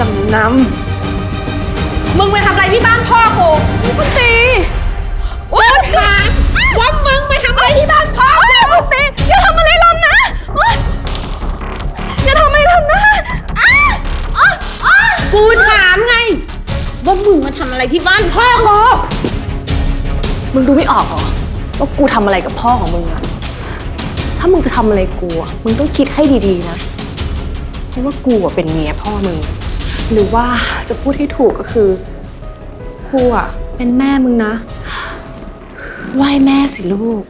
ลำนมึงไปทำอะไรที่บ้านพ่อกูคุณตีว่าถามว่ามึงไปทำอะไรที่บ้านพ่อกูคุณตีอย่าทำอะไรลำนะอ๊ะอย่าทำอะไรลำนะอะอะอะำกูถามไงว่ามึงมาทำอะไรที่บ้านพ่อกูมึงดูไม่ออกเหรอว่ากูทำอะไรกับพ่อของมึงอะถ้ามึงจะทำอะไรกูอะมึงต้องคิดให้ดีๆนะ เพราะว่ากูอะเป็นเมียพ่อมึง หรือว่าจะพูดให้ถูกก็คือกูอะเป็นแม่มึงนะ ไหว้แม่สิลูก